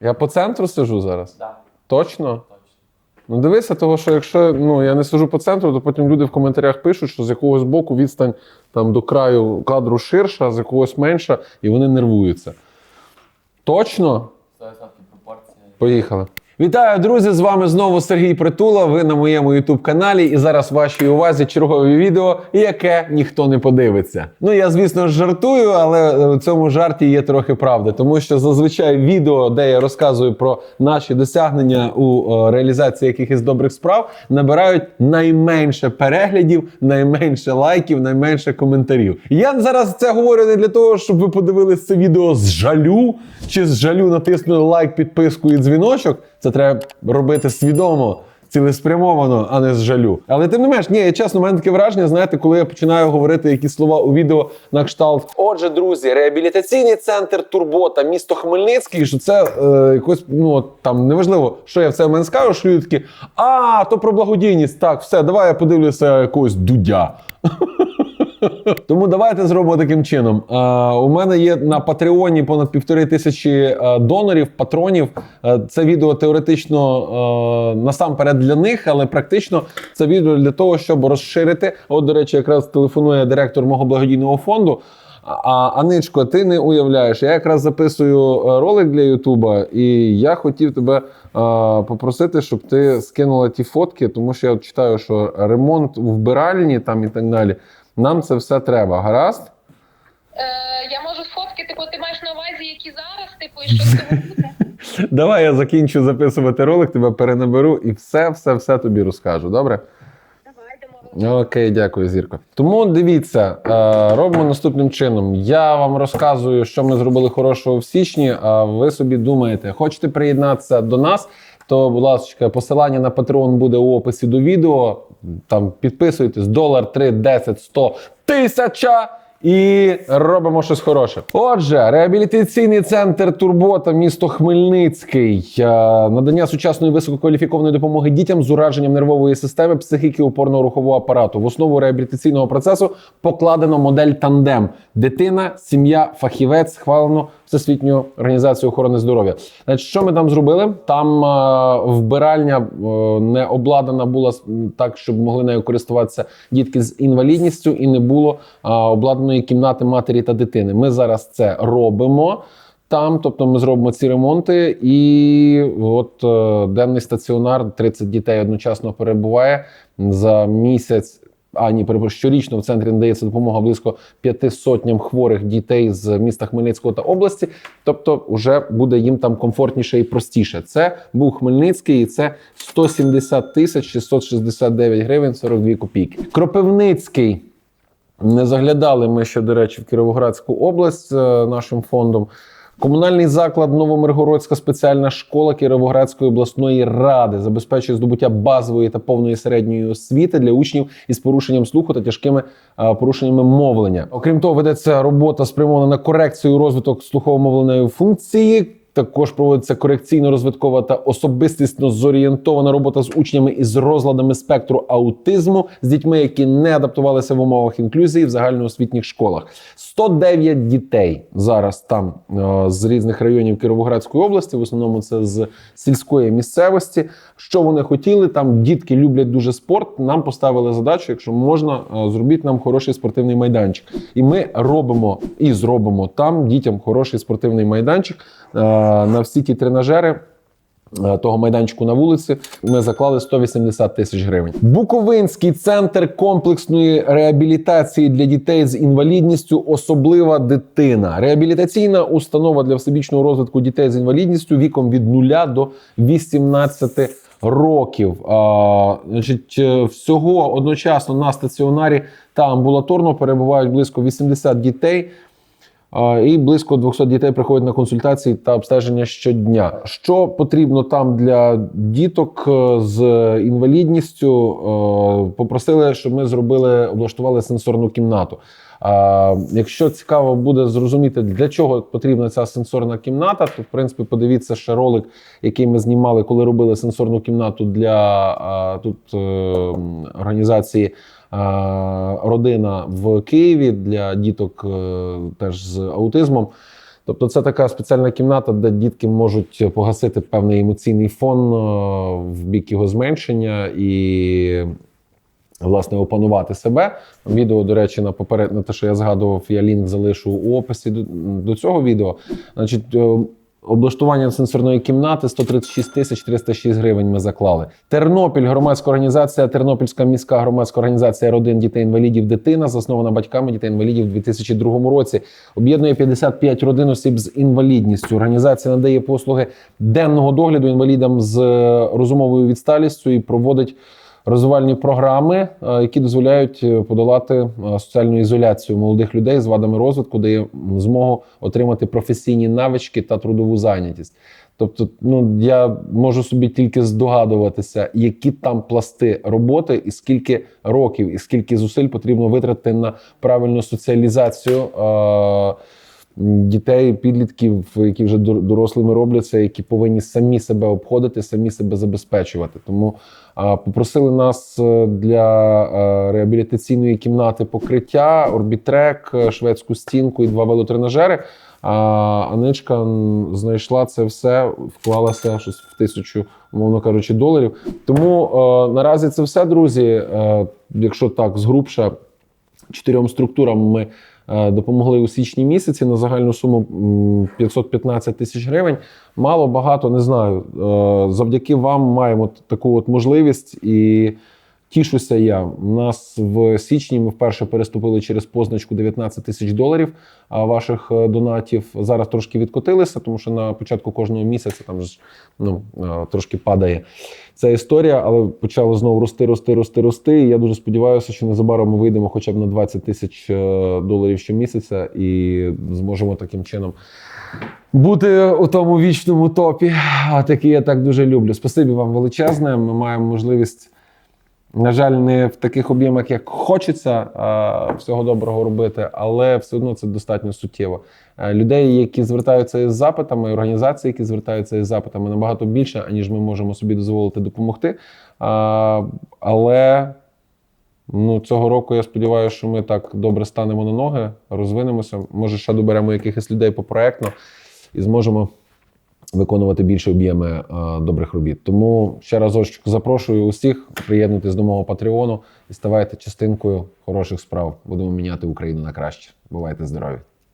Я по центру сижу зараз? Да, Точно? точно. Ну дивися, того, що якщо ну, я не сижу по центру, то потім люди в коментарях пишуть, що з якогось боку відстань там, до краю кадру ширша, а з якогось менша, і вони нервуються. Точно? 100% пропорція. Поїхали. Вітаю, друзі! З вами знову Сергій Притула. Ви на моєму youtube каналі. І зараз вашій увазі чергове відео, яке ніхто не подивиться. Ну я звісно жартую, але в цьому жарті є трохи правди, тому що зазвичай відео, де я розказую про наші досягнення у е, реалізації якихось добрих справ, набирають найменше переглядів, найменше лайків, найменше коментарів. Я зараз це говорю не для того, щоб ви подивились це відео з жалю, чи з жалю натиснули лайк, підписку і дзвіночок. Це треба робити свідомо. Цілеспрямовано, а не з жалю. Але тим не менш, ні, я чесно, у мене таке враження, знаєте, коли я починаю говорити якісь слова у відео на кшталт. Отже, друзі, реабілітаційний центр Турбота, місто Хмельницький, що це е, якось, ну там неважливо, що я в це мене скажу, що люди такі, а, то про благодійність. Так, все, давай я подивлюся якогось дудя. Тому давайте зробимо таким чином. Е, у мене є на Патреоні понад півтори тисячі е, донорів, патронів. Е, це відео теоретично насамперед для них, але практично це відео для того, щоб розширити. От, до речі, якраз телефонує директор мого благодійного фонду. А Аничко, ти не уявляєш, я якраз записую ролик для Ютуба, і я хотів тебе е, попросити, щоб ти скинула ті фотки, тому що я читаю, що ремонт у вбиральні там і так далі. Нам це все треба. Гаразд? Е, я можу сфоткати, типу, ти маєш на увазі, які зараз, типу, і що з цього буде? Давай я закінчу записувати ролик, тебе перенаберу і все, все, все тобі розкажу. Добре? Окей, дякую, Зірко. Тому дивіться, е, робимо наступним чином. Я вам розказую, що ми зробили хорошого в січні. А ви собі думаєте, хочете приєднатися до нас? То, будь ласка, посилання на Patreon буде у описі до відео. Там підписуйтесь, долар, 3, 10, 100, тисяча. І робимо щось хороше. Отже, реабілітаційний центр Турбота, місто Хмельницький, Е, надання сучасної висококваліфікованої допомоги дітям з ураженням нервової системи, психіки опорно-рухового апарату. В основу реабілітаційного процесу покладено модель тандем: дитина, сім'я, фахівець, схвалено Всесвітньою організацією охорони здоров'я. Значить, що ми там зробили? Там е, вбиральня е, не обладнана була так, щоб могли нею користуватися дітки з інвалідністю, і не було е, обладнаної кімнати матері та дитини. Ми зараз це робимо. Там, тобто, ми зробимо ці ремонти, і от е, денний стаціонар 30 дітей одночасно перебуває за місяць. А ні, перепрошую, щорічно в центрі надається допомога близько п'яти сотням хворих дітей з міста Хмельницького та області. Тобто, вже буде їм там комфортніше і простіше. Це був Хмельницький, і це 170 тисяч 669 гривень 42 копійки. Кропивницький. Не заглядали ми ще, до речі, в Кіровоградську область е, нашим фондом. Комунальний заклад Новомиргородська спеціальна школа Кіровоградської обласної ради забезпечує здобуття базової та повної середньої освіти для учнів із порушенням слуху та тяжкими порушеннями мовлення. Окрім того, ведеться робота спрямована на корекцію розвиток слухово-мовленої функції. Також проводиться корекційно-розвиткова та особистісно зорієнтована робота з учнями із розладами спектру аутизму, з дітьми, які не адаптувалися в умовах інклюзії в загальноосвітніх школах. 109 дітей зараз там е, з різних районів Кіровоградської області, в основному це з сільської місцевості. Що вони хотіли? Там дітки люблять дуже спорт. Нам поставили задачу, якщо можна, е, зробіть нам хороший спортивний майданчик. І ми робимо і зробимо там дітям хороший спортивний майданчик е, на всі ті тренажери. е, Того майданчику на вулиці ми заклали 180 тисяч гривень. Буковинський центр комплексної реабілітації для дітей з інвалідністю, особлива дитина. Реабілітаційна установа для всебічного розвитку дітей з інвалідністю віком від 0 до 18 років. А, значить, е, всього одночасно на стаціонарі та амбулаторно перебувають близько 80 дітей. І близько 200 дітей приходять на консультації та обстеження щодня. Що потрібно там для діток е, з інвалідністю? Е, Попросили, щоб ми зробили, облаштували сенсорну кімнату. А, Якщо цікаво буде зрозуміти, для чого потрібна ця сенсорна кімната, то в принципі подивіться ще ролик, який ми знімали, коли робили сенсорну кімнату для тут е, організації. а, Родина в Києві для діток е, теж з аутизмом. Тобто, це така спеціальна кімната, де дітки можуть погасити певний емоційний фон е, в бік його зменшення і власне опанувати себе. Відео, до речі, на поперед на те, що я згадував, я лінк залишу у описі до, до цього відео. Значить, е, облаштування сенсорної кімнати 136 тисяч 306 гривень ми заклали. Тернопіль, громадська організація, Тернопільська міська громадська організація родин дітей інвалідів дитина, заснована батьками дітей інвалідів у 2002 році. Об'єднує 55 родин осіб з інвалідністю. Організація надає послуги денного догляду інвалідам з е, розумовою відсталістю і проводить розвивальні програми, е, які дозволяють е, подолати е, соціальну ізоляцію молодих людей з вадами розвитку, дає змогу отримати професійні навички та трудову зайнятість. Тобто, ну я можу собі тільки здогадуватися, які там пласти роботи, і скільки років, і скільки зусиль потрібно витратити на правильну соціалізацію. Е- Дітей, підлітків, які вже дорослими робляться, які повинні самі себе обходити, самі себе забезпечувати. Тому попросили нас е, для е, реабілітаційної кімнати покриття, орбітрек, е, шведську стінку і два велотренажери. А Аничка знайшла це все, вклалася щось в тисячу, мовно кажучи, доларів. Тому е, наразі це все, друзі. Е, якщо так згрубше, чотирьом структурам ми допомогли у січні місяці на загальну суму м, 515 тисяч гривень. Мало багато не знаю. Е, Завдяки вам маємо таку от можливість і. Тішуся я. У нас в січні ми вперше переступили через позначку 19 тисяч доларів а, ваших е, донатів. Зараз трошки відкотилися, тому що на початку кожного місяця там ж ну, е, трошки падає ця історія, але почало знову рости, рости, рости, рости. І я дуже сподіваюся, що незабаром ми вийдемо хоча б на 20 тисяч е, доларів щомісяця і зможемо таким чином бути у тому вічному топі, а такий я так дуже люблю. Спасибі вам величезне. Ми маємо можливість, на жаль, не в таких об'ємах, як хочеться всього доброго робити, але все одно це достатньо суттєво. Людей, які звертаються із запитами, організації, які звертаються із запитами, набагато більше, аніж ми можемо собі дозволити допомогти. Але Ну, цього року я сподіваюся, що ми так добре станемо на ноги, розвинемося. Може, ще доберемо якихось людей попроектно і зможемо виконувати більше об'єми е, добрих робіт. Тому ще разочок запрошую усіх приєднуйтесь до мого Патреону і ставайте частинкою хороших справ. Будемо міняти Україну на краще. Бувайте здорові!